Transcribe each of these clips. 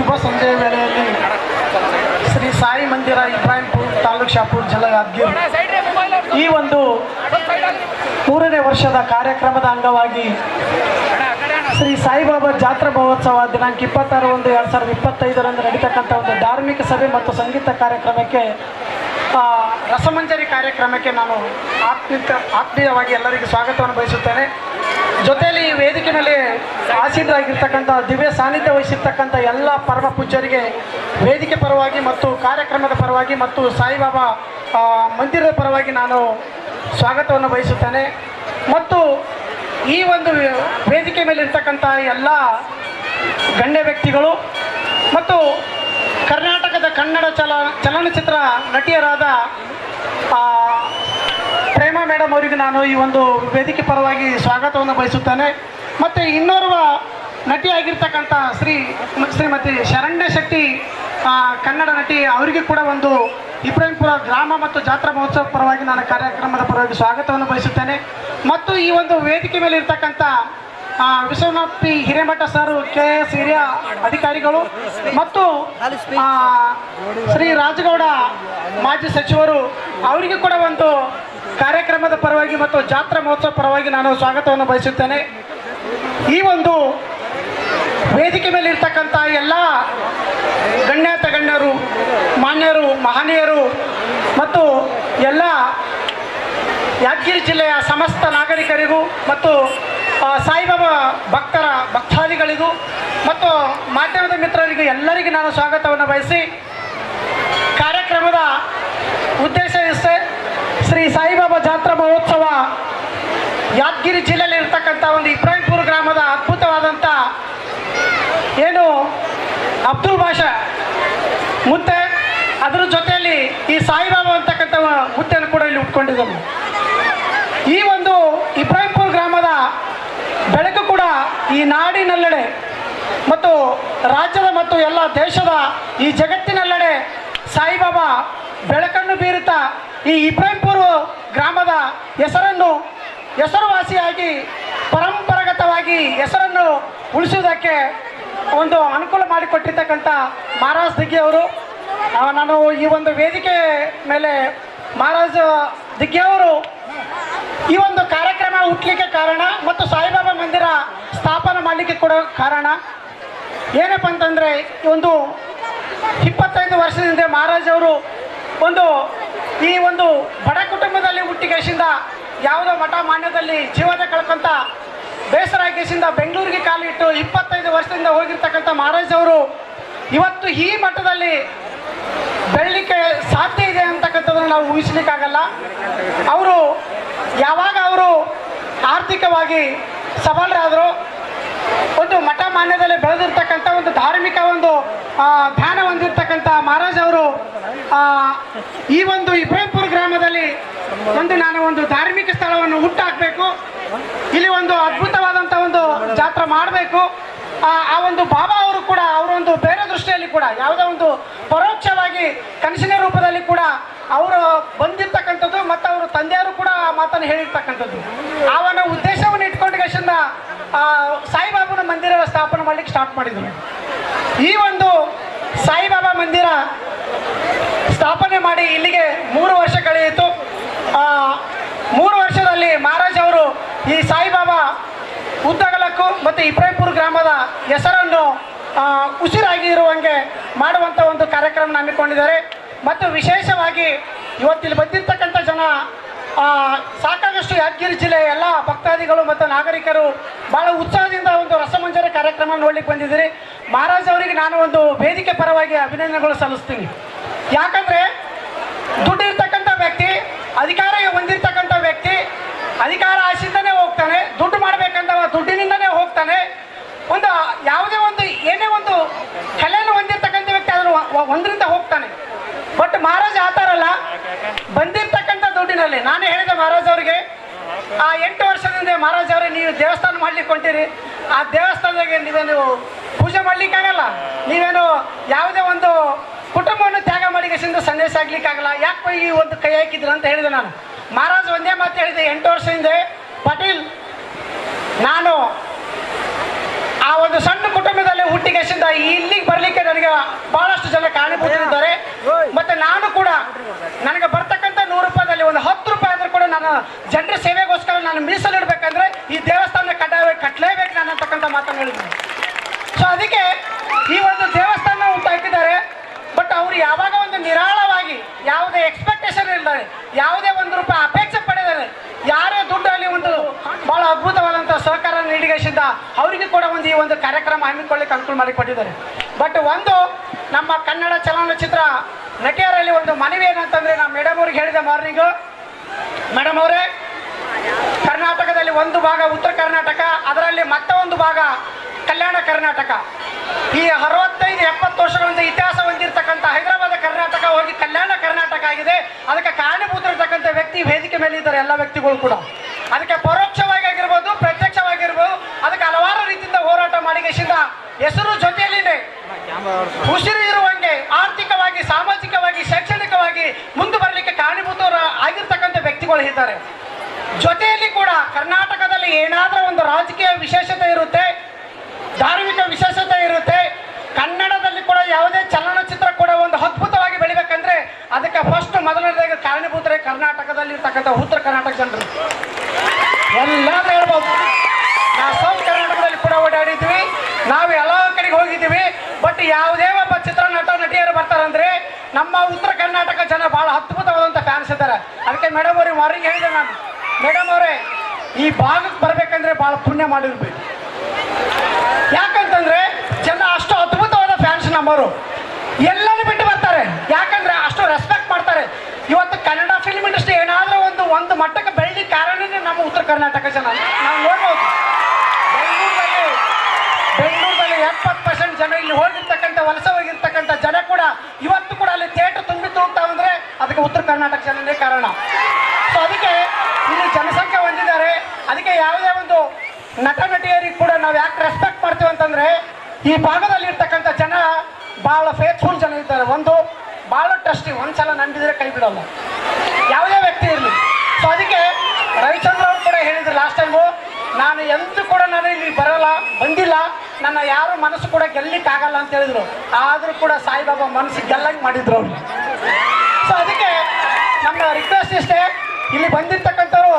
ಶುಭ ಸಂಜೆಯ ವೇಳೆಯಲ್ಲಿ ಶ್ರೀ ಸಾಯಿ ಮಂದಿರ, ಇಬ್ರಾಹಿಂಪುರ್ ತಾಲೂಕ್ ಶಾಪುರ್ ಜಿಲ್ಲಾ ಈ ಒಂದು ಮೂರನೇ ವರ್ಷದ ಕಾರ್ಯಕ್ರಮದ ಅಂಗವಾಗಿ ಶ್ರೀ ಸಾಯಿಬಾಬಾ ಜಾತ್ರಾ ಮಹೋತ್ಸವ ದಿನಾಂಕ ಇಪ್ಪತ್ತಾರು ಒಂದು ಎರಡು ಸಾವಿರದ ಇಪ್ಪತ್ತೈದರಂದು ನಡೀತಕ್ಕಂಥ ಒಂದು ಧಾರ್ಮಿಕ ಸಭೆ ಮತ್ತು ಸಂಗೀತ ಕಾರ್ಯಕ್ರಮಕ್ಕೆ ರಸಮಂಜರಿ ಕಾರ್ಯಕ್ರಮಕ್ಕೆ ನಾನು ಆತ್ಮೀಯ ಆತ್ಮೀಯವಾಗಿ ಎಲ್ಲರಿಗೂ ಸ್ವಾಗತವನ್ನು ಬಯಸುತ್ತೇನೆ. ಜೊತೆಯಲ್ಲಿ ಈ ವೇದಿಕೆ ಮೇಲೆ ಆಸೀನರಾಗಿರ್ತಕ್ಕಂಥ, ದಿವ್ಯ ಸಾನ್ನಿಧ್ಯ ವಹಿಸಿರ್ತಕ್ಕಂಥ ಎಲ್ಲ ಪರಮ ಪೂಜ್ಯರಿಗೆ ವೇದಿಕೆ ಪರವಾಗಿ ಮತ್ತು ಕಾರ್ಯಕ್ರಮದ ಪರವಾಗಿ ಮತ್ತು ಸಾಯಿಬಾಬಾ ಮಂದಿರದ ಪರವಾಗಿ ನಾನು ಸ್ವಾಗತವನ್ನು ಬಯಸುತ್ತೇನೆ. ಮತ್ತು ಈ ಒಂದು ವೇದಿಕೆ ಮೇಲೆ ಇರ್ತಕ್ಕಂಥ ಎಲ್ಲ ಗಣ್ಯ ವ್ಯಕ್ತಿಗಳು ಮತ್ತು ಕರ್ನಾಟಕದ ಕನ್ನಡ ಚಲ, ಚಲನಚಿತ್ರ ನಟಿಯರಾದ ಮೇಡಮ್ ಅವರಿಗೆ ನಾನು ಈ ಒಂದು ವೇದಿಕೆ ಪರವಾಗಿ ಸ್ವಾಗತವನ್ನು ಬಯಸುತ್ತೇನೆ. ಮತ್ತು ಇನ್ನೋರ್ವ ನಟಿಯಾಗಿರ್ತಕ್ಕಂಥ ಶ್ರೀ ಶ್ರೀಮತಿ ಶರಣ್ಯ ಶೆಟ್ಟಿ ಕನ್ನಡ ನಟಿ, ಅವರಿಗೆ ಕೂಡ ಒಂದು ಇಬ್ರಾಹಿಂಪುರ ಗ್ರಾಮ ಮತ್ತು ಜಾತ್ರಾ ಮಹೋತ್ಸವ ಪರವಾಗಿ ನಾನು ಕಾರ್ಯಕ್ರಮದ ಪರವಾಗಿ ಸ್ವಾಗತವನ್ನು ಬಯಸುತ್ತೇನೆ. ಮತ್ತು ಈ ಒಂದು ವೇದಿಕೆ ಮೇಲೆ ಇರ್ತಕ್ಕಂಥ Vishwanath P Hiremath sir K S ಹಿರಿಯ ಅಧಿಕಾರಿಗಳು ಮತ್ತು ಶ್ರೀ ರಾಜಗೌಡ ಮಾಜಿ ಸಚಿವರು, ಅವರಿಗೆ ಕೂಡ ಒಂದು ಕಾರ್ಯಕ್ರಮದ ಪರವಾಗಿ ಮತ್ತು ಜಾತ್ರಾ ಮಹೋತ್ಸವ ಪರವಾಗಿ ನಾನು ಸ್ವಾಗತವನ್ನು ಬಯಸುತ್ತೇನೆ. ಈ ಒಂದು ವೇದಿಕೆ ಮೇಲೆ ಇರ್ತಕ್ಕಂಥ ಎಲ್ಲ ಗಣ್ಯ ಗಣ್ಯರು, ಮಾನ್ಯರು, ಮಹನೀಯರು ಮತ್ತು ಎಲ್ಲ ಯಾದಗಿರಿ ಜಿಲ್ಲೆಯ ಸಮಸ್ತ ನಾಗರಿಕರಿಗೂ ಮತ್ತು ಸಾಯಿಬಾಬಾ ಭಕ್ತರ ಭಕ್ತಾದಿಗಳಿಗೂ ಮತ್ತು ಮಾಧ್ಯಮದ ಮಿತ್ರರಿಗೂ ಎಲ್ಲರಿಗೂ ನಾನು ಸ್ವಾಗತವನ್ನು ಬಯಸಿ ಕಾರ್ಯಕ್ರಮದ ಉದ್ದೇಶ ಇಷ್ಟೇ. ಶ್ರೀ ಸಾಯಿಬಾಬಾ ಜಾತ್ರಾ ಮಹೋತ್ಸವ ಯಾದಗಿರಿ ಜಿಲ್ಲೆಯಲ್ಲಿ ಇರ್ತಕ್ಕಂಥ ಒಂದು ಇಬ್ರಾಹಿಂಪುರ ಗ್ರಾಮದ ಅದ್ಭುತವಾದಂಥ ಏನು ಅಬ್ದುಲ್ ಭಾಷಾ ಮುದ್ದೆ ಅದರ ಜೊತೆಯಲ್ಲಿ ಈ ಸಾಯಿಬಾಬಾ ಅಂತಕ್ಕಂಥ ಮುದ್ದೆಯನ್ನು ಕೂಡ ಇಲ್ಲಿ ಉಟ್ಕೊಂಡಿದ್ದಾನೆ ಈ ಒಂದು ಇಬ್ರಾಹಿಂಪುರ ಗ್ರಾಮದ ಬೆಳಕು ಕೂಡ ಈ ನಾಡಿನಲ್ಲೆಡೆ ಮತ್ತು ರಾಜ್ಯದ ಮತ್ತು ಎಲ್ಲ ದೇಶದ ಈ ಜಗತ್ತಿನಲ್ಲೆಡೆ ಸಾಯಿಬಾಬಾ ಬೆಳಕನ್ನು ಬೀರುತ್ತಾ ಈ ಇಬ್ರಾಹಿಂಪುರ ಗ್ರಾಮದ ಹೆಸರನ್ನು ಹೆಸರುವಾಸಿಯಾಗಿ, ಪರಂಪರಾಗತವಾಗಿ ಹೆಸರನ್ನು ಉಳಿಸುವುದಕ್ಕೆ ಒಂದು ಅನುಕೂಲ ಮಾಡಿಕೊಟ್ಟಿರ್ತಕ್ಕಂಥ ಮಹಾರಾಜ್ ದಿಗ್ಗಿ ಅವರು. ನಾನು ಈ ಒಂದು ವೇದಿಕೆ ಮೇಲೆ ಮಹಾರಾಜ ದಿಗ್ಗಿ ಅವರು ಈ ಒಂದು ಕಾರ್ಯಕ್ರಮ ಹುಟ್ಟಲಿಕ್ಕೆ ಕಾರಣ ಮತ್ತು ಸಾಯಿಬಾಬಾ ಮಂದಿರ ಸ್ಥಾಪನೆ ಮಾಡಲಿಕ್ಕೆ ಕೂಡ ಕಾರಣ. ಏನಪ್ಪ ಅಂತಂದರೆ ಒಂದು ಇಪ್ಪತ್ತೈದು ವರ್ಷದಿಂದ ಮಹಾರಾಜ್ ಅವರು ಒಂದು ಈ ಒಂದು ಬಡ ಕುಟುಂಬದಲ್ಲಿ ಹುಟ್ಟಿಗೆಸಿಂದ ಯಾವುದೋ ಮಠ ಮಾನ್ಯದಲ್ಲಿ ಜೀವನ ಕಳ್ಕೊಂತ ಬೇಸರ ಆಗಿಸಿಂದ ಬೆಂಗಳೂರಿಗೆ ಕಾಲಿಟ್ಟು ಇಪ್ಪತ್ತೈದು ವರ್ಷದಿಂದ ಹೋಗಿರ್ತಕ್ಕಂಥ ಮಹಾರಾಜ್ ಅವರು ಇವತ್ತು ಈ ಮಠದಲ್ಲಿ ಬೆಳಲಿಕ್ಕೆ ಸಾಧ್ಯ ಇದೆ ಅಂತಕ್ಕಂಥದ್ದನ್ನು ನಾವು ಊಹಿಸ್ಲಿಕ್ಕಾಗಲ್ಲ. ಅವರು ಯಾವಾಗ ಅವರು ಆರ್ಥಿಕವಾಗಿ ಸಬಲರಾದರು ಒಂದು ಮಠ ಮಾನ್ಯದಲ್ಲಿ ಬೆಳೆದಿರ್ತಕ್ಕಂಥ ಒಂದು ಧಾರ್ಮಿಕ ಒಂದು ಧ್ಯಾನ ಹೊಂದಿರ್ತಕ್ಕಂಥ ಮಹಾರಾಜ್ ಅವರು ಈ ಒಂದು ಇಬ್ರಾಹಿಂಪುರ ಗ್ರಾಮದಲ್ಲಿ ಒಂದು ನಾನು ಒಂದು ಧಾರ್ಮಿಕ ಸ್ಥಳವನ್ನು ಹುಟ್ಟಾಕಬೇಕು. ಇಲ್ಲಿ ಒಂದು ಅದ್ಭುತವಾದಂಥ ಒಂದು ಜಾತ್ರೆ ಮಾಡಬೇಕು. ಆ ಒಂದು ಬಾಬಾ ಅವರು ಕೂಡ ಅವರೊಂದು ಬೇರೆ ದೃಷ್ಟಿಯಲ್ಲಿ ಕೂಡ, ಯಾವುದೋ ಒಂದು ಪರೋಕ್ಷವಾಗಿ ಕನಸಿನ ರೂಪದಲ್ಲಿ ಕೂಡ ಅವರು ಬಂದಿರ್ತಕ್ಕಂಥದ್ದು ಮತ್ತು ಅವರು ತಂದೆಯವರು ಕೂಡ ಆ ಮಾತನ್ನು ಹೇಳಿರ್ತಕ್ಕಂಥದ್ದು. ಆ ಒಂದು ಉದ್ದೇಶವನ್ನು ಇಟ್ಕೊಂಡು ಸಾಯಿಬಾಬನ ಮಂದಿರ ಸ್ಥಾಪನೆ ಮಾಡ್ಲಿಕ್ಕೆ ಸ್ಟಾರ್ಟ್ ಮಾಡಿದರು ಈ ಒಂದು ಸಾಯಿಬಾಬಾ ಮಂದಿರ ಸ್ಥಾಪನೆ ಮಾಡಿ ಇಲ್ಲಿಗೆ ಮೂರು ವರ್ಷ ಕಳೆಯಿತು. ಮೂರು ವರ್ಷದಲ್ಲಿ ಮಹಾರಾಜ್ ಅವರು ಈ ಸಾಯಿಬಾಬಾ ಉದ್ದಗಲಕ್ಕೂ ಮತ್ತು ಇಬ್ರಾಹಿಂಪುರ ಗ್ರಾಮದ ಹೆಸರನ್ನು ಉಸಿರಾಗಿ ಇರುವಂಗೆ ಮಾಡುವಂಥ ಒಂದು ಕಾರ್ಯಕ್ರಮ ಹಮ್ಮಿಕೊಂಡಿದ್ದಾರೆ. ಮತ್ತು ವಿಶೇಷವಾಗಿ ಇವತ್ತಿಲ್ಲಿ ಬಂದಿರ್ತಕ್ಕಂಥ ಜನ ಸಾಕಾಗಷ್ಟು ಯಾದಗಿರಿ ಜಿಲ್ಲೆಯ ಎಲ್ಲ ಭಕ್ತಾದಿಗಳು ಮತ್ತು ನಾಗರಿಕರು ಭಾಳ ಉತ್ಸಾಹದಿಂದ ಒಂದು ರಸಮಂಜರ ಕಾರ್ಯಕ್ರಮ ನೋಡ್ಲಿಕ್ಕೆ ಬಂದಿದ್ದೀರಿ. ಮಹಾರಾಜ್ ಅವರಿಗೆ ನಾನು ಒಂದು ವೇದಿಕೆ ಪರವಾಗಿ ಅಭಿನಂದನೆಗಳು ಸಲ್ಲಿಸ್ತೀನಿ. ಯಾಕಂದರೆ ದುಡ್ಡಿರ್ತಕ್ಕಂಥ ವ್ಯಕ್ತಿ, ಅಧಿಕಾರ ಹೊಂದಿರ್ತಕ್ಕಂಥ ವ್ಯಕ್ತಿ, ಅಧಿಕಾರ ಆಶಿಂದನೇ ಹೋಗ್ತಾನೆ, ದುಡ್ಡು ಮಾಡಬೇಕಂತ ದುಡ್ಡಿನಿಂದನೇ ಹೋಗ್ತಾನೆ. ಒಂದು ಏನೇ ಒಂದು ಕಲೆಯನ್ನು ಹೊಂದಿರ್ತಕ್ಕಂಥ ವ್ಯಕ್ತಿ ಅದನ್ನು ಒ- ಒಂದರಿಂದ ಹೋಗ್ತಾನೆ ಬಟ್ ಮಹಾರಾಜ ಆ ಥರ ಅಲ್ಲ ಬಂದಿರ್ತಕ್ಕಂಥ ದುಡ್ಡಿನಲ್ಲಿ ನಾನೇ ಹೇಳಿದೆ ಮಹಾರಾಜ್ ಅವರಿಗೆ ಆ ಎಂಟು ವರ್ಷದಿಂದ ಮಹಾರಾಜ್ ಅವ್ರಿಗೆ ನೀವು ದೇವಸ್ಥಾನ ಮಾಡ್ಲಿಕ್ಕೆ ಹೊಂಟಿರಿ ಆ ದೇವಸ್ಥಾನದಾಗೆ ನೀವೇನು ಪೂಜೆ ಮಾಡ್ಲಿಕ್ಕಾಗಲ್ಲ? ನೀವೇನು ಯಾವುದೇ ಒಂದು ಕುಟುಂಬವನ್ನು ತ್ಯಾಗ ಮಾಡಿಗೆಸಿಂದ ಸಂದೇಶ ಆಗ್ಲಿಕ್ಕಾಗಲ್ಲ? ಯಾಕೆ ಈ ಒಂದು ಕೈ ಹಾಕಿದ್ರು ಅಂತ ಹೇಳಿದೆ ನಾನು. ಮಹಾರಾಜ್ ಒಂದೇ ಮಾತು ಹೇಳಿದೆ ಎಂಟು ವರ್ಷ ಹಿಂದೆ ಪಾಟೀಲ್ ನಾನು ಆ ಒಂದು ಸಣ್ಣ ಕುಟುಂಬದಲ್ಲಿ ಹುಟ್ಟಿಗೆಸಿಂದ ಇಲ್ಲಿಗೆ ಬರಲಿಕ್ಕೆ ನನಗೆ ಬಹಳಷ್ಟು ಜನ ಕಾರಣೀಭೂತರಿದ್ದಾರೆ. ಮತ್ತೆ ನಾನು ಕೂಡ ನನಗೆ ಬರ್ತಕ್ಕಂಥ ನೂರು ರೂಪಾಯಿದಲ್ಲಿ ಒಂದು ಹತ್ತು ರೂಪಾಯಿ ಅಂದ್ರೆ ಕೂಡ ನಾನು ಜನರ ಸೇವೆಗೋಸ್ಕರ ನಾನು ಮೀಸಲಿಡ್ಬೇಕಂದ್ರೆ ಈ ದೇವಸ್ಥಾನ ಕಡ್ಡಾಯವಾಗಿ ಕಟ್ಟಲೇಬೇಕು ನಾನು ಅಂತಕ್ಕಂಥ ಮಾತನ್ನು ಹೇಳಿದ್ದೀನಿ. ಸೊ ಅದಕ್ಕೆ ಈ ಒಂದು ದೇವಸ್ಥಾನ ಉಂಟಾಕಿದ್ದಾರೆ ಬಟ್ ಅವರು ಯಾವಾಗ ಒಂದು ನಿರಾಳವಾಗಿ, ಯಾವುದೇ ಎಕ್ಸ್ಪೆಕ್ಟೇಷನ್ ಇಲ್ಲದೆ ಯಾವುದೇ ಒಂದು ರೂಪಾಯಿ ಅಪೇಕ್ಷೆ ಪಡೆದರೆ, ಯಾರೇ ದುಡ್ಡಲ್ಲಿ ಒಂದು ಬಹಳ ಅದ್ಭುತವಾದಂಥ ಸಹಕಾರ ನೀಡಿಗೆಸಿಂದ ಅವರಿಗೆ ಕೂಡ ಒಂದು ಈ ಒಂದು ಕಾರ್ಯಕ್ರಮ ಹಮ್ಮಿಕೊಳ್ಳಿಕ್ಕೆ ಅನುಕೂಲ ಮಾಡಿಕೊಟ್ಟಿದ್ದಾರೆ. ಬಟ್ ಒಂದು ನಮ್ಮ ಕನ್ನಡ ಚಲನಚಿತ್ರ ನಟಿಯರಲ್ಲಿ ಒಂದು ಮನವಿ ಏನಂತಂದ್ರೆ ನಾವು ಮೇಡಮ್ ಅವ್ರಿಗೆ ಹೇಳಿದೆ ಮಾರ್ನಿಂಗು. ಮೇಡಮ್ ಅವರೇ ಕರ್ನಾಟಕದಲ್ಲಿ ಒಂದು ಭಾಗ ಉತ್ತರ ಕರ್ನಾಟಕ ಅದರಲ್ಲಿ ಮತ್ತೆ ಒಂದು ಭಾಗ ಕಲ್ಯಾಣ ಕರ್ನಾಟಕ. ಈ ಅರವತ್ತೈದು ಎಪ್ಪತ್ತು ವರ್ಷಗಳಿಂದ ಇತಿಹಾಸ ಹೊಂದಿರತಕ್ಕಂಥ ಹೈದರಾಬಾದ್ ಕರ್ನಾಟಕ ಹೋಗಿ ಕಲ್ಯಾಣ ಕರ್ನಾಟಕ ಆಗಿದೆ. ಅದಕ್ಕೆ ಕಾರಣಭೂತರಿರ್ತಕ್ಕಂಥ ವ್ಯಕ್ತಿ ವೇದಿಕೆ ಮೇಲೆ ಇದ್ದಾರೆ ಎಲ್ಲ ವ್ಯಕ್ತಿಗಳು ಕೂಡ. ಅದಕ್ಕೆ ಪರೋಕ್ಷವಾಗಿ ಆಗಿರ್ಬೋದು ಪ್ರತ್ಯಕ್ಷವಾಗಿರ್ಬೋದು ಅದಕ್ಕೆ ಹಲವಾರು ರೀತಿಯಿಂದ ಹೋರಾಟ ಮಾಡಿ ಹೆಸರು ಜೊತೆಯಲ್ಲಿದೆ ಉಸಿರು ಸಾಮಾಜಿಕವಾಗಿ ಶೈಕ್ಷಣಿಕವಾಗಿ ಮುಂದೆ ಬರಲಿಕ್ಕೆ ಕಾರಣೀಭೂತರ ಆಗಿರ್ತಕ್ಕಂಥ ವ್ಯಕ್ತಿಗಳು ಇದ್ದಾರೆ. ಜೊತೆಯಲ್ಲಿ ಕೂಡ ಕರ್ನಾಟಕದಲ್ಲಿ ಏನಾದರೂ ಒಂದು ರಾಜಕೀಯ ವಿಶೇಷತೆ ಇರುತ್ತೆ, ಧಾರ್ಮಿಕ ವಿಶೇಷತೆ ಇರುತ್ತೆ, ಕನ್ನಡದಲ್ಲಿ ಕೂಡ ಯಾವುದೇ ಚಲನಚಿತ್ರ ಕೂಡ ಒಂದು ಅದ್ಭುತವಾಗಿ ಬೆಳಿಬೇಕಂದ್ರೆ ಅದಕ್ಕೆ ಫಸ್ಟ್ ಮೊದಲನೇದಾಗಿ ಕಾರಣೀಭೂತರೇ ಕರ್ನಾಟಕದಲ್ಲಿ ಇರ್ತಕ್ಕಂಥ ಉತ್ತರ ಕರ್ನಾಟಕ ಜನರು. ಎಲ್ಲಾದ್ರೂ ಹೇಳ್ಬೋದು. ನಾವು ಸೌತ್ ಕರ್ನಾಟಕದಲ್ಲಿ ಕೂಡ ಓಡಾಡಿದ್ವಿ, ನಾವು ಎಲ್ಲ ಕಡೆಗೆ ಹೋಗಿದ್ದೀವಿ ಬಟ್ ಯಾವುದೇ ಒಬ್ಬ ಚಿತ್ರ ನಟ ನಟಿಯರು ಬರ್ತಾರಂದ್ರೆ ನಮ್ಮ ಉತ್ತರ ಕರ್ನಾಟಕ ಜನ ಬಹಳ ಅದ್ಭುತವಾದಂಥ ಫ್ಯಾನ್ಸ್ ಇದ್ದಾರೆ. ಅದಕ್ಕೆ ಮೇಡಮ್ ಅವ್ರಿಗೆ ಮಾರಿಗೆ ಹೇಳಿದೆ ನಾನು. ಮೇಡಮ್ ಅವರೇ, ಈ ಭಾಗಕ್ಕೆ ಬರ್ಬೇಕಂದ್ರೆ ಬಹಳ ಪುಣ್ಯ ಮಾಡಿರ್ಬೇಕು. ಯಾಕಂತಂದ್ರೆ ಜನ ಅಷ್ಟು ಅದ್ಭುತವಾದ ಫ್ಯಾನ್ಸ್ ನಮ್ಮವರು. ಎಲ್ಲರೂ ಬಿಟ್ಟು ಬರ್ತಾರೆ. ಯಾಕಂದ್ರೆ ಅಷ್ಟು ರೆಸ್ಪೆಕ್ಟ್ ಮಾಡ್ತಾರೆ. ಇವತ್ತು ಕನ್ನಡ ಫಿಲ್ಮ್ ಇಂಡಸ್ಟ್ರಿ ಏನಾದರೂ ಒಂದು ಒಂದು ಮಟ್ಟಕ್ಕೆ ಬೆಳ್ಳಿ ಕಾರಣನೇ ನಮ್ಮ ಉತ್ತರ ಕರ್ನಾಟಕ ಜನ ನಾವು ನೋಡ್ಬೋದು ಬೆಂಗಳೂರಲ್ಲಿ ಬೆಂಗಳೂರಲ್ಲಿ ಎಪ್ಪತ್ತು ಪರ್ಸೆಂಟ್ ಜನ ಇಲ್ಲಿ ಹೋಗಿರ್ತಕ್ಕಂಥ ವಲಸೆ ಹೋಗಿರ್ತಕ್ಕಂಥ ಜನ ಕೂಡ ಇವತ್ತು ಕೂಡ ಅಲ್ಲಿ ಥಿಯೇಟರ್ ತುಂಬಿ ಹೋಗ್ತಾ ಅಂದ್ರೆ ಅದಕ್ಕೆ ಉತ್ತರ ಕರ್ನಾಟಕ ಜನನೇ ಕಾರಣ ಸೊ ಅದಕ್ಕೆ ಇಲ್ಲಿ ಜನಸಂಖ್ಯೆ ಹೊಂದಿದ್ದಾರೆ ಅದಕ್ಕೆ ಯಾವುದೇ ಒಂದು ನಟ ನಟಿಯರಿಗೆ ಕೂಡ ನಾವು ಯಾಕೆ ರೆಸ್ಪೆಕ್ಟ್ ಮಾಡ್ತೀವಿ ಅಂತಂದ್ರೆ, ಈ ಭಾಗದಲ್ಲಿ ಇರ್ತಕ್ಕಂಥ ಜನ ಬಹಳ ಫೇತ್ಫುಲ್ ಜನ ಇದ್ದಾರೆ. ಒಂದು ಬಹಳ ಟ್ರಸ್ಟಿ ಒಂದ್ಸಲ ನಂಬಿದ್ರೆ ಕೈ ಬಿಡೋಲ್ಲ. ಯಾವುದೇ ವ್ಯಕ್ತಿ ಇರಲಿ. ಸೊ ಅದಕ್ಕೆ ರವಿಚಂದ್ರ ಅವರು ಕೂಡ ಹೇಳಿದ್ರು ಲಾಸ್ಟ್ ಟೈಮು ನಾನು ಎಂದೂ ಕೂಡ ನಾನು ಇಲ್ಲಿ ಬರಲ್ಲ, ಬಂದಿಲ್ಲ. ನನ್ನ ಯಾರು ಮನಸ್ಸು ಕೂಡ ಗೆಲ್ಲಿಕ್ಕಾಗಲ್ಲ ಅಂತ ಹೇಳಿದ್ರು. ಆದರೂ ಕೂಡ ಸಾಯಿಬಾಬಾ ಮನಸ್ಸು ಗೆಲ್ಲಂಗೆ ಮಾಡಿದ್ರು ಅವರು. ಸೊ ಅದಕ್ಕೆ ನಮ್ಮ ರಿಕ್ವೆಸ್ಟ್ ಇಷ್ಟೇ ಇಲ್ಲಿ ಬಂದಿರ್ತಕ್ಕಂಥವ್ರು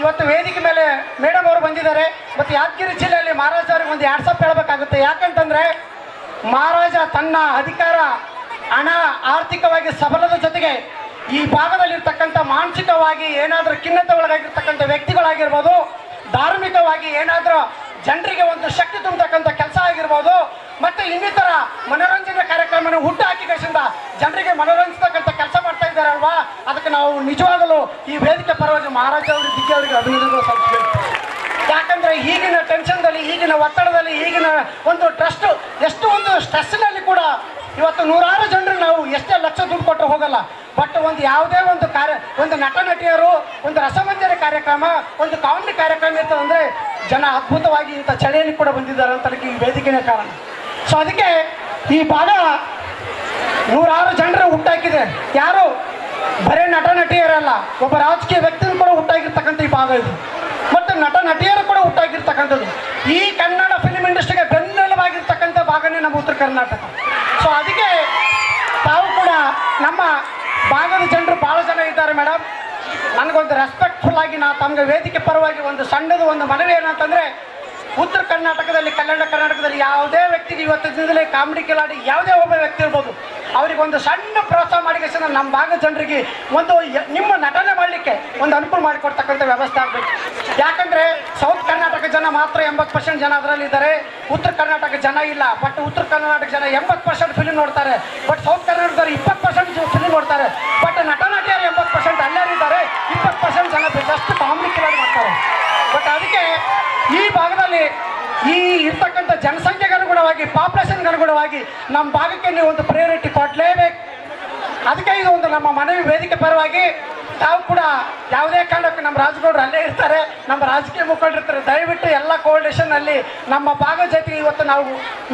ಇವತ್ತು ವೇದಿಕೆ ಮೇಲೆ ಮೇಡಮ್ ಅವರು ಬಂದಿದ್ದಾರೆ. ಮತ್ತು ಯಾದಗಿರಿ ಜಿಲ್ಲೆಯಲ್ಲಿ ಮಹಾರಾಜ ಅವ್ರಿಗೆ ಒಂದು ಸಾವಿರ ಹೇಳಬೇಕಾಗುತ್ತೆ. ಯಾಕಂತಂದ್ರೆ ಮಹಾರಾಜ ತನ್ನ ಅಧಿಕಾರ, ಹಣ, ಆರ್ಥಿಕವಾಗಿ ಸಬಲದ ಜೊತೆಗೆ ಈ ಭಾಗದಲ್ಲಿರ್ತಕ್ಕಂಥ ಮಾನಸಿಕವಾಗಿ ಏನಾದರೂ ಖಿನ್ನತೆ ಒಳಗಾಗಿರ್ತಕ್ಕಂಥ ವ್ಯಕ್ತಿಗಳಾಗಿರ್ಬೋದು, ಧಾರ್ಮಿಕವಾಗಿ ಏನಾದರೂ ಜನರಿಗೆ ಒಂದು ಶಕ್ತಿ ತುಂಬತಕ್ಕಂಥ ಕೆಲಸ ಆಗಿರ್ಬೋದು. ಮತ್ತೆ ಇನ್ನಿತರ ಮನೋರಂಜನೆ ಕಾರ್ಯಕ್ರಮವನ್ನು ಹುಟ್ಟು ಹಾಕಿ ಕಳಿಸಿಂದ ಜನರಿಗೆ ಮನೋರಂಜಿಸತಕ್ಕಂಥ ಕೆಲಸ ಮಾಡ್ತಾ ಇದ್ದಾರಲ್ವಾ ಅದಕ್ಕೆ ನಾವು ನಿಜವಾಗಲೂ ಈ ವೇದಿಕೆ ಪರವಾಗಿ ಮಹಾರಾಜ ಅವರಿಗೆ ದಿಗ್ಗಿ ಅವರಿಗೆ ಅಭಿನಂದನೆ ಸಲ್ಲಿಸಬೇಕು. ಯಾಕಂದ್ರೆ ಈಗಿನ ಟೆನ್ಷನ್ದಲ್ಲಿ ಈಗಿನ ಒತ್ತಡದಲ್ಲಿ, ಈಗಿನ ಒಂದು ಟ್ರಸ್ಟ್ ಎಷ್ಟು ಒಂದು ಸ್ಟ್ರೆಸ್ನಲ್ಲಿ ಕೂಡ ಇವತ್ತು ನೂರಾರು ಜನರು ನಾವು ಎಷ್ಟೇ ಲಕ್ಷ ದುಡ್ಡು ಕೊಟ್ಟರು ಹೋಗಲ್ಲ. ಬಟ್ ಒಂದು ಯಾವುದೇ ಒಂದು ಕಾರ್ಯ, ಒಂದು ನಟ ನಟಿಯರು ಒಂದು ರಸಮಂಜರಿ ಕಾರ್ಯಕ್ರಮ, ಒಂದು ಕಾಮಿಡಿ ಕಾರ್ಯಕ್ರಮ ಇರ್ತದೆ ಅಂದರೆ ಜನ ಅದ್ಭುತವಾಗಿ ಇಂಥ ಚಳಿಯಲ್ಲಿ ಕೂಡ ಬಂದಿದ್ದಾರೆ ಅಂತ ಈ ವೇದಿಕೆನೇ ಕಾರಣ. ಸೊ ಅದಕ್ಕೆ ಈ ಭಾಗ ನೂರಾರು ಜನರು ಹುಟ್ಟಾಕಿದೆ. ಯಾರು? ಬರೇ ನಟ ನಟಿಯರಲ್ಲ ಒಬ್ಬ ರಾಜಕೀಯ ವ್ಯಕ್ತಿನೂ ಕೂಡ ಹುಟ್ಟಾಗಿರ್ತಕ್ಕಂಥ ಈ ಭಾಗ ಇದು. ಮತ್ತು ನಟ ನಟಿಯರು ಕೂಡ ಹುಟ್ಟಾಗಿರ್ತಕ್ಕಂಥದ್ದು. ಈ ಕನ್ನಡ ಫಿಲ್ಮ್ ಇಂಡಸ್ಟ್ರಿಗೆ ಬೆನ್ನೆಲುಬಾಗಿರ್ತಕ್ಕಂಥ ಭಾಗನೇ ನಮ್ಮ ಉತ್ತರ ಕರ್ನಾಟಕ. ಸೊ ಅದಕ್ಕೆ ತಾವು ಕೂಡ ನಮ್ಮ ಭಾಗದ ಜನರು ಭಾಳ ಜನ ಇದ್ದಾರೆ ಮೇಡಮ್. ನನಗೊಂದು ಆಗಿ ನಾ ತಮಗೆ ವೇದಿಕೆ ಪರವಾಗಿ ಒಂದು ಸಣ್ಣದು ಒಂದು ಮನವಿ ಏನಂತಂದರೆ, ಉತ್ತರ ಕರ್ನಾಟಕದಲ್ಲಿ ಕಲ್ಯಾಣ ಕರ್ನಾಟಕದಲ್ಲಿ ಯಾವುದೇ ವ್ಯಕ್ತಿಗೆ ಇವತ್ತು ದಿನದಲ್ಲಿ ಕಾಮಿಡಿ ಕಿಲಾಡಿ ಯಾವುದೇ ಒಬ್ಬ ವ್ಯಕ್ತಿ ಇರ್ಬೋದು, ಅವ್ರಿಗೆ ಒಂದು ಸಣ್ಣ ಪ್ರೋತ್ಸಾಹ ಮಾಡಿ ನಮ್ಮ ಭಾಗದ ಜನರಿಗೆ ಒಂದು ನಿಮ್ಮ ನಟನೆ ಮಾಡಲಿಕ್ಕೆ ಒಂದು ಅನುಕೂಲ ಮಾಡಿಕೊಡ್ತಕ್ಕಂಥ ವ್ಯವಸ್ಥೆ ಆಗಬೇಕು. ಯಾಕಂದರೆ ಸೌತ್ ಕರ್ನಾಟಕ ಜನ ಮಾತ್ರ ಎಂಬತ್ತು ಪರ್ಸೆಂಟ್ ಜನ ಅದರಲ್ಲಿ ಇದ್ದಾರೆ, ಉತ್ತರ ಕರ್ನಾಟಕ ಜನ ಇಲ್ಲ ಬಟ್ ಉತ್ತರ ಕರ್ನಾಟಕ ಜನ ಎಂಬತ್ತು ಪರ್ಸೆಂಟ್ ಫಿಲ್ಮ್ ನೋಡ್ತಾರೆ ಬಟ್ ಸೌತ್ ಕರ್ನಾಟಕದವ್ರು ಇಪ್ಪತ್ತು ಪರ್ಸೆಂಟ್ ಫಿಲ್ಮ್ ನೋಡ್ತಾರೆ ಬಟ್ ಭಾಗದಲ್ಲಿ ಈ ಇರ್ತಕ್ಕಂಥ ಜನಸಂಖ್ಯೆಗೆ ಅನುಗುಣವಾಗಿ ಪಾಪ್ಯುಲೇಷನ್ಗೆ ಅನುಗುಣವಾಗಿ ನಮ್ಮ ಭಾಗಕ್ಕೆ ನೀವು ಒಂದು ಪ್ರಯಾರಿಟಿ ಕೊಡಲೇಬೇಕು. ಅದಕ್ಕೆ ಇದು ಒಂದು ನಮ್ಮ ಮನವಿ ವೇದಿಕೆ ಪರವಾಗಿ ತಾವು ಕೂಡ ಯಾವುದೇ ಕಾರಣಕ್ಕೆ ನಮ್ಮ ರಾಜಗೌಡರು ಅಲ್ಲೇ ಇರ್ತಾರೆ, ನಮ್ಮ ರಾಜಕೀಯ ಮುಖಂಡರು ಇರ್ತಾರೆ. ದಯವಿಟ್ಟು ಎಲ್ಲ ಕೋಆರ್ಡಿನೇಷನ್ ಅಲ್ಲಿ ನಮ್ಮ ಭಾಗ ಜೊತೆ ಇವತ್ತು ನಾವು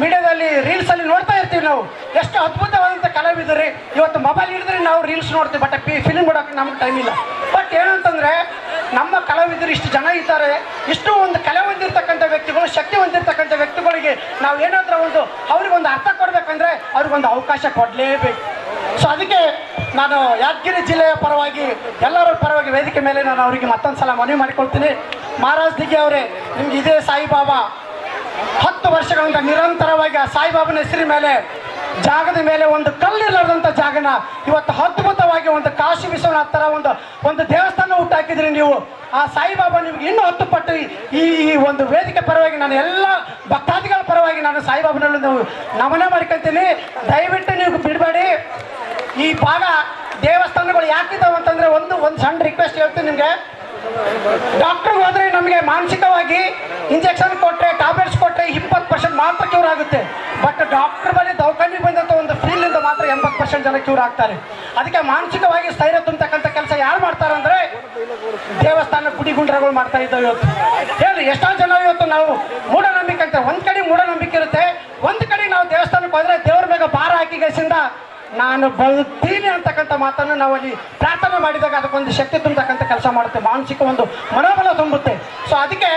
ಮೀಡಿಯಾದಲ್ಲಿ ರೀಲ್ಸ್ ಅಲ್ಲಿ ನೋಡ್ತಾ ಇರ್ತೀವಿ ನಾವು. ಎಷ್ಟು ಅದ್ಭುತವಾದಂಥ ಕಲಾವಿದರಿ ಇವತ್ತು ಮೊಬೈಲ್ ಹಿಡಿದ್ರೆ ನಾವು ರೀಲ್ಸ್ ನೋಡ್ತೀವಿ ಬಟ್ ಫಿಲ್ಮ್ ನೋಡೋಕೆ ನಮ್ಗೆ ಟೈಮ್ ಇಲ್ಲ. ಬಟ್ ಏನಂತಂದ್ರೆ ನಮ್ಮ ಕಲಾವಿದರು ಇಷ್ಟು ಜನ ಇದ್ದಾರೆ. ಇಷ್ಟು ಒಂದು ಕಲೆ ಹೊಂದಿರ್ತಕ್ಕಂಥ ವ್ಯಕ್ತಿಗಳು ಶಕ್ತಿ ಹೊಂದಿರ್ತಕ್ಕಂಥ ವ್ಯಕ್ತಿಗಳಿಗೆ ನಾವು ಏನಾದರೂ ಒಂದು ಅವ್ರಿಗೆ ಒಂದು ಅರ್ಥ ಕೊಡ್ಬೇಕಂದ್ರೆ ಅವ್ರಿಗೊಂದು ಅವಕಾಶ ಕೊಡಲೇಬೇಕು. ಸೊ ಅದಕ್ಕೆ ನಾನು ಯಾದಗಿರಿ ಜಿಲ್ಲೆಯ ಪರವಾಗಿ, ಎಲ್ಲರ ಪರವಾಗಿ ವೇದಿಕೆ ಮೇಲೆ ನಾನು ಅವರಿಗೆ ಮತ್ತೊಂದು ಸಲ ಮನವಿ ಮಾಡಿಕೊಳ್ತೀನಿ. ಮಹಾರಾಜ್ ದಿಗ್ಗೆ ಅವರೇ, ನಿಮ್ಗೆ ಇದೇ ಸಾಯಿಬಾಬಾ ಹತ್ತು ವರ್ಷಗಳಿಂದ ನಿರಂತರವಾಗಿ ಆ ಸಾಯಿಬಾಬನ ಹೆಸರಿನ ಮೇಲೆ ಜಾಗದ ಮೇಲೆ ಒಂದು ಕಲ್ಲಿಲ್ಲದಂಥ ಜಾಗನ ಇವತ್ತು ಅದ್ಭುತವಾಗಿ ಒಂದು ಕಾಶಿ ವಿಶ್ವನಾಥ್ ಥರ ಒಂದು ಒಂದು ದೇವಸ್ಥಾನ ಹುಟ್ಟಾಕಿದ್ರಿ ನೀವು. ಆ ಸಾಯಿಬಾಬಾ ನಿಮ್ಗೆ ಇನ್ನೂ ಹತ್ತು ಪಟ್ಟು ಈ ಈ ಒಂದು ವೇದಿಕೆ ಪರವಾಗಿ ನಾನು ಎಲ್ಲ ಭಕ್ತಾದಿಗಳ ಪರವಾಗಿ ನಾನು ಸಾಯಿಬಾಬನಲ್ಲಿ ನಮನ ಮಾಡ್ಕೊತೀನಿ. ದಯವಿಟ್ಟು ನೀವು ಬಿಡಬೇಡಿ. ಈ ಭಾಗ ದೇವಸ್ಥಾನಗಳು ಯಾಕಿದ್ದಾವೆ ಅಂತಂದ್ರೆ ಒಂದು ಒಂದು ಸಣ್ಣ ರಿಕ್ವೆಸ್ಟ್ ಹೇಳ್ತೀನಿ ನಿಮಗೆ. ಡಾಕ್ಟ್ರಿಗೆ ಹೋದರೆ ನಮಗೆ ಮಾನಸಿಕವಾಗಿ ಇಂಜೆಕ್ಷನ್ ಕೊಟ್ಟರೆ ಟ್ಯಾಬ್ಲೆಟ್ಸ್ ಕೊಟ್ಟರೆ ಇಪ್ಪತ್ತು ಪರ್ಸೆಂಟ್ ಮಾತ್ರ ಕ್ಯೂರ್ ಆಗುತ್ತೆ. ಬಟ್ ಡಾಕ್ಟರ್ ಬಳಿ ದವಾಖಾನೆ ಬಂದಂಥ ಒಂದು ಫೀಲಿಂದ ಮಾತ್ರ ಎಂಬತ್ತು ಪರ್ಸೆಂಟ್ ಜನ ಕ್ಯೂರ್ ಆಗ್ತಾರೆ. ಅದಕ್ಕೆ ಮಾನಸಿಕವಾಗಿ ಸ್ಥೈರ್ಯ ತುಂಬತಕ್ಕಂಥ ಕೆಲಸ ಯಾರು ಮಾಡ್ತಾರೆ ಅಂದ್ರೆ ದೇವಸ್ಥಾನ ಗುಡಿಗುಂಡ್ರಗಳು ಮಾಡ್ತಾ ಇದ್ದಾವೆ ಇವತ್ತು. ಹೇಳಿ, ಎಷ್ಟೋ ಜನ ಇವತ್ತು ನಾವು ಮೂಢನಂಬಿಕೆ ಅಂತ. ಒಂದ್ ಕಡೆ ಮೂಢನಂಬಿಕೆ ಇರುತ್ತೆ, ಒಂದ್ ಕಡೆ ನಾವು ದೇವಸ್ಥಾನಕ್ಕೆ ಹೋದ್ರೆ ದೇವ್ರ ಮೇಲೆ ಭಾರ ಹಾಕಿ ಗಳಿಸಿಂದ ನಾನು ಬದುಕ್ತೀನಿ ಅಂತಕ್ಕಂಥ ಮಾತನ್ನು ನಾವು ಅಲ್ಲಿ ಪ್ರಾರ್ಥನೆ ಮಾಡಿದಾಗ ಅದಕ್ಕೊಂದು ಶಕ್ತಿ ತುಂಬತಕ್ಕಂಥ ಕೆಲಸ ಮಾಡುತ್ತೆ. ಮಾನಸಿಕ ಒಂದು ಮನೋಬಲ ತುಂಬುತ್ತೆ. ಸೊ ಅದಕ್ಕೆ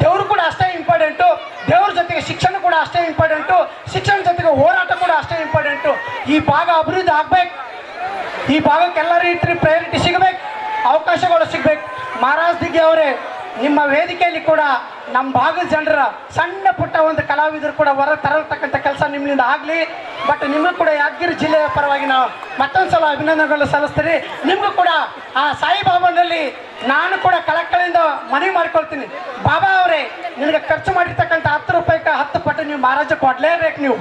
ದೇವರು ಕೂಡ ಅಷ್ಟೇ ಇಂಪಾರ್ಟೆಂಟು ದೇವ್ರ ಜೊತೆಗೆ ಶಿಕ್ಷಣ ಕೂಡ ಅಷ್ಟೇ ಇಂಪಾರ್ಟೆಂಟು ಶಿಕ್ಷಣ ಜೊತೆಗೆ ಹೋರಾಟ ಕೂಡ ಅಷ್ಟೇ ಇಂಪಾರ್ಟೆಂಟು ಈ ಭಾಗ ಅಭಿವೃದ್ಧಿ ಆಗ್ಬೇಕು. ಈ ಭಾಗಕ್ಕೆಲ್ಲ ರೀತಿ ಪ್ರಯಾರಿಟಿ ಸಿಗಬೇಕು. ಅವಕಾಶಗಳು ಸಿಗ್ಬೇಕು. ಮಹಾರಾಜ್ ದಿಗ್ಗೆ ಅವರೇ ನಿಮ್ಮ ವೇದಿಕೆಯಲ್ಲಿ ಕೂಡ ನಮ್ಮ ಭಾಗದ ಜನರ ಸಣ್ಣ ಪುಟ್ಟ ಒಂದು ಕಲಾವಿದರು ಕೂಡ ಹೊರ ತರತಕ್ಕಂಥ ಕೆಲಸ ನಿಮ್ಮಿಂದ ಆಗಲಿ ಬಟ್ ನಿಮಗೂ ಕೂಡ ಯಾದಗಿರಿ ಜಿಲ್ಲೆಯ ಪರವಾಗಿ ನಾವು ಮತ್ತೊಂದು ಸಲ ಅಭಿನಂದನೆಗಳು ಸಲ್ಲಿಸ್ತೀರಿ ನಿಮಗೂ ಕೂಡ ಆ ಸಾಯಿಬಾಬಾನಲ್ಲಿ ನಾನು ಕೂಡ ಕಳಕಳಿಂದ ಮನವಿ ಮಾಡ್ಕೊಳ್ತೀನಿ. ಬಾಬಾ ಅವರೇ, ನಿನಗೆ ಖರ್ಚು ಮಾಡಿರ್ತಕ್ಕಂಥ ಹತ್ತು ರೂಪಾಯಿಗೆ ಹತ್ತು ಪಟ್ಟು ನೀವು ಮಹಾರಾಜ ಕೊಡಲೇಬೇಕು ನೀವು.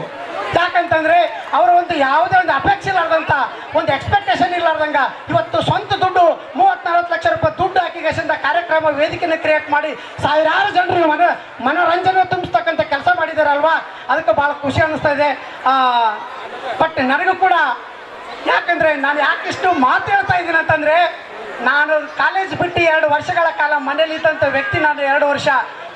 ಯಾಕಂತಂದ್ರೆ ಅವರು ಒಂದು ಯಾವುದೇ ಒಂದು ಅಪೇಕ್ಷೆ ಇಲ್ಲಾರ್ದಂತ ಒಂದು ಎಕ್ಸ್ಪೆಕ್ಟೇಷನ್ ಇಲ್ಲಾರ್ದಂಗ ಇವತ್ತು ಸ್ವಂತ ದುಡ್ಡು ಮೂವತ್ತ್ ನಲ್ವತ್ತು ಲಕ್ಷ ರೂಪಾಯಿ ದುಡ್ಡು ಹಾಕಿಗೆಸಿಂದ ಕಾರ್ಯಕ್ರಮ ವೇದಿಕೆನ ಕ್ರಿಯೇಟ್ ಮಾಡಿ ಸಾವಿರಾರು ಜನರು ಮನ, ಮನೋರಂಜನೆ ತುಂಬಿಸ್ತಕ್ಕಂಥ ಕೆಲಸ ಮಾಡಿದಾರಲ್ವಾ? ಅದಕ್ಕೆ ಭಾಳ ಖುಷಿ ಅನ್ನಿಸ್ತಾ ಇದೆ. ಬಟ್ ನನಗೂ ಕೂಡ ಯಾಕಂದ್ರೆ ನಾನು ಯಾಕಿಷ್ಟು ಮಾತು ಹೇಳ್ತಾ ಇದ್ದೀನಿ ಅಂತಂದ್ರೆ, ನಾನು ಕಾಲೇಜ್ ಬಿಟ್ಟು ಎರಡು ವರ್ಷಗಳ ಕಾಲ ಮನೇಲಿ ಇದ್ದಂಥ ವ್ಯಕ್ತಿ ನಾನು ಎರಡು ವರ್ಷ.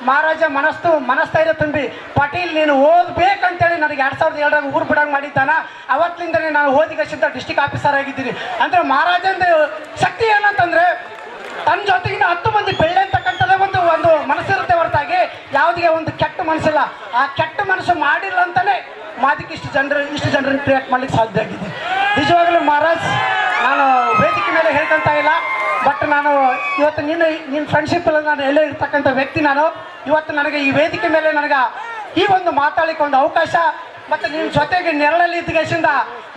ಮಹಾರಾಜ ಮನಸ್ಸು, ಮನಸ್ಥೈರ್ಯ ತುಂಬಿ, ಪಾಟೀಲ್, ನೀನು ಓದ್ಬೇಕಂತೇಳಿ ನನಗೆ ಎರಡು ಸಾವಿರದ ಎರಡರ ಊರು ಬಿಡಂಗೆ ಮಾಡಿದ್ದಾನ? ಅವತ್ತಿಂದನೇ ನಾನು ಓದಿಗಸಿದ್ದ ಡಿಸ್ಟಿಕ್ ಆಫೀಸರ್ ಆಗಿದ್ದೀನಿ. ಅಂದರೆ ಮಹಾರಾಜಂದು ಶಕ್ತಿ ಏನಂತಂದ್ರೆ ತನ್ನ ಜೊತೆಗಿನ ಹತ್ತು ಮಂದಿ ಬೆಳ್ಳೆ ಅಂತಕ್ಕಂಥದ್ದೇ ಒಂದು ಒಂದು ಮನಸ್ಸಿರುತ್ತೆ ಹೊರತಾಗಿ. ಯಾವುದೇ ಒಂದು ಕೆಟ್ಟ ಮನಸ್ಸಿಲ್ಲ. ಆ ಕೆಟ್ಟ ಮನಸ್ಸು ಮಾಡಿಲ್ಲ ಅಂತಲೇ ಮಾದಿಕ್ಕೆ ಇಷ್ಟು ಜನರು, ಇಷ್ಟು ಜನರನ್ನು ಕ್ರಿಯೇಟ್ ಮಾಡ್ಲಿಕ್ಕೆ ಸಾಧ್ಯ ಆಗಿದೆ. ನಿಜವಾಗಲೂ ಮಹಾರಾಜ್, ನಾನು ವೇದಿಕೆ ಮೇಲೆ ಹೇಳ್ಕೊಂತ ಇಲ್ಲ. ಬಟ್ ನಾನು ಇವತ್ತು ನಿನ್ನ ನಿನ್ನ ಫ್ರೆಂಡ್ಶಿಪ್ಪಲ್ಲಿ ನಾನು ಎಲ್ಲೇ ಇರ್ತಕ್ಕಂಥ ವ್ಯಕ್ತಿ ನಾನು. ಇವತ್ತು ನನಗೆ ಈ ವೇದಿಕೆ ಮೇಲೆ ನನಗೆ ಈ ಒಂದು ಮಾತಾಡಲಿಕ್ಕೆ ಒಂದು ಅವಕಾಶ ಮತ್ತು ನಿಮ್ಮ ಜೊತೆಗೆ ನೆರಳಲ್ಲಿ ಇದ್ದಗೇಶಿಂದ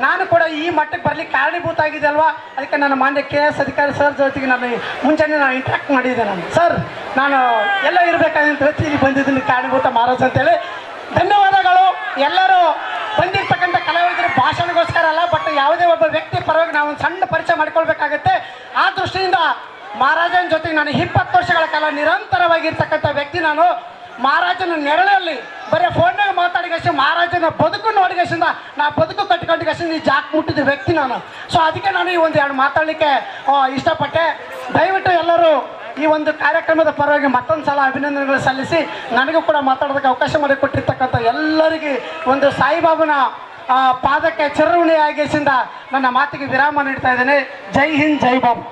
ನಾನು ಕೂಡ ಈ ಮಟ್ಟಕ್ಕೆ ಬರಲಿಕ್ಕೆ ಕಾರಣೀಭೂತ ಆಗಿದೆ ಅಲ್ವಾ ಅದಕ್ಕೆ ನನ್ನ ಮಾನ್ಯ ಕೆ ಎಸ್ ಅಧಿಕಾರಿ ಸರ್ ಜೊತೆಗೆ ನಾನು ಮುಂಚೆನೇ ನಾನು ಇಂಟ್ರಾಕ್ಟ್ ಮಾಡಿದ್ದೆ ನಾನು. ಸರ್ ನಾನು ಎಲ್ಲ ಇರಬೇಕಾದಂತ ಇಲ್ಲಿ ಬಂದಿದ್ದೀನಿ ಕಾರಣೀಭೂತ ಮಹಾರಾಜ್ ಅಂತೇಳಿ ಧನ್ಯವಾದಗಳು. ಎಲ್ಲರೂ ಬಂದಿರ್ತಕ್ಕಂಥ ಕಲಾವಿದರು ಭಾಷಣಗೋಸ್ಕರ ಅಲ್ಲ ಬಟ್ ಯಾವುದೇ ಒಬ್ಬ ವ್ಯಕ್ತಿ ಪರವಾಗಿ ನಾವು ಒಂದು ಸಣ್ಣ ಪರಿಚಯ ಮಾಡ್ಕೊಳ್ಬೇಕಾಗತ್ತೆ. ಆ ದೃಷ್ಟಿಯಿಂದ ಮಹಾರಾಜನ ಜೊತೆಗೆ ನಾನು ಇಪ್ಪತ್ತು ವರ್ಷಗಳ ಕಾಲ ನಿರಂತರವಾಗಿರ್ತಕ್ಕಂಥ ವ್ಯಕ್ತಿ ನಾನು. ಮಹಾರಾಜನ ನೆರಳಲ್ಲಿ ಬರೀ ಫೋನ್ನಾಗ ಮಾತಾಡಿಗಷ್ಟು ಮಹಾರಾಜನ ಬದುಕು ನೋಡಿಗಸಿಂದ, ನಾ ಬದುಕು ಕಟ್ಕೊಂಡಿಗಸಿಂದ ಈ ಜಾಕ್ ಮುಟ್ಟಿದ ವ್ಯಕ್ತಿ ನಾನು. ಸೊ ಅದಕ್ಕೆ ನಾನು ಈ ಒಂದು ಎರಡು ಮಾತಾಡಲಿಕ್ಕೆ ಇಷ್ಟಪಟ್ಟೆ. ದಯವಿಟ್ಟು ಎಲ್ಲರೂ ಈ ಒಂದು ಕಾರ್ಯಕ್ರಮದ ಪರವಾಗಿ ಮತ್ತೊಂದು ಸಲ ಅಭಿನಂದನೆಗಳು ಸಲ್ಲಿಸಿ, ನನಗೂ ಕೂಡ ಮಾತಾಡೋದಕ್ಕೆ ಅವಕಾಶ ಮಾಡಿಕೊಟ್ಟಿರ್ತಕ್ಕಂಥ ಎಲ್ಲರಿಗೆ ಒಂದು ಸಾಯಿಬಾಬನ ಪಾದಕ್ಕೆ ಚಿರಋಣಿ ಆಗಿಸಿಂದ ನನ್ನ ಮಾತಿಗೆ ವಿರಾಮ ನೀಡ್ತಾ ಇದ್ದೇನೆ. ಜೈ ಹಿಂದ್, ಜೈ ಬಾಬು.